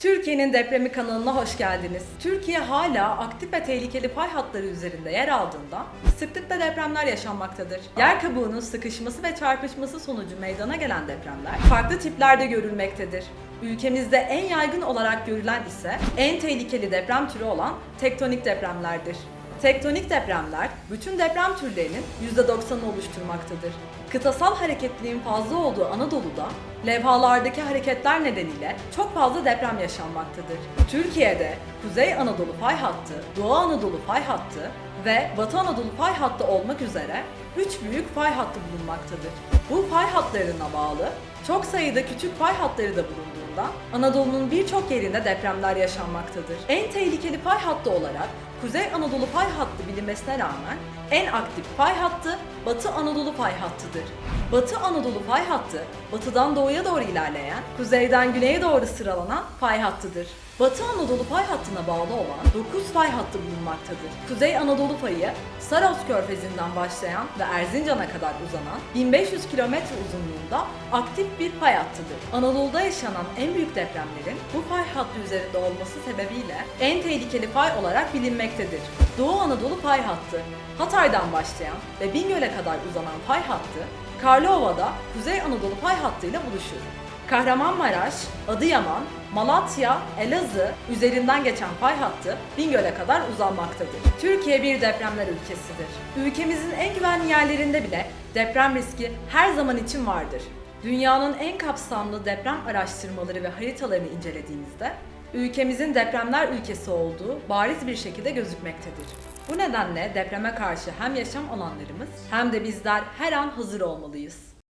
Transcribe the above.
Türkiye'nin depremi kanalına hoş geldiniz. Türkiye hala aktif ve tehlikeli fay hatları üzerinde yer aldığından sıklıkla depremler yaşanmaktadır. Yer kabuğunun sıkışması ve çarpışması sonucu meydana gelen depremler farklı tiplerde görülmektedir. Ülkemizde en yaygın olarak görülen ise en tehlikeli deprem türü olan tektonik depremlerdir. Tektonik depremler bütün deprem türlerinin %90'ını oluşturmaktadır. Kıtasal hareketliliğin fazla olduğu Anadolu'da levhalardaki hareketler nedeniyle çok fazla deprem yaşanmaktadır. Türkiye'de Kuzey Anadolu fay hattı, Doğu Anadolu fay hattı ve Batı Anadolu fay hattı olmak üzere 3 büyük fay hattı bulunmaktadır. Bu fay hatlarına bağlı çok sayıda küçük fay hatları da bulunduğundan Anadolu'nun birçok yerinde depremler yaşanmaktadır. En tehlikeli fay hattı olarak Kuzey Anadolu fay hattı bilinmesine rağmen en aktif fay hattı Batı Anadolu fay hattıdır. Batı Anadolu fay hattı, batıdan doğuya doğru ilerleyen, kuzeyden güneye doğru sıralanan fay hattıdır. Batı Anadolu fay hattına bağlı olan 9 fay hattı bulunmaktadır. Kuzey Anadolu fayı, Saros Körfezi'nden başlayan ve Erzincan'a kadar uzanan 1500 kilometre uzunluğunda aktif bir fay hattıdır. Anadolu'da yaşanan en büyük depremlerin bu fay hattı üzerinde olması sebebiyle en tehlikeli fay olarak bilinmektedir. Doğu Anadolu fay hattı, Hatay'dan başlayan ve Bingöl'e kadar uzanan fay hattı, Karlova'da Kuzey Anadolu fay hattıyla buluşur. Kahramanmaraş, Adıyaman, Malatya, Elazığ üzerinden geçen fay hattı Bingöl'e kadar uzanmaktadır. Türkiye bir depremler ülkesidir. Ülkemizin en güvenli yerlerinde bile deprem riski her zaman için vardır. Dünyanın en kapsamlı deprem araştırmaları ve haritalarını incelediğimizde ülkemizin depremler ülkesi olduğu bariz bir şekilde gözükmektedir. Bu nedenle depreme karşı hem yaşam alanlarımız hem de bizler her an hazır olmalıyız.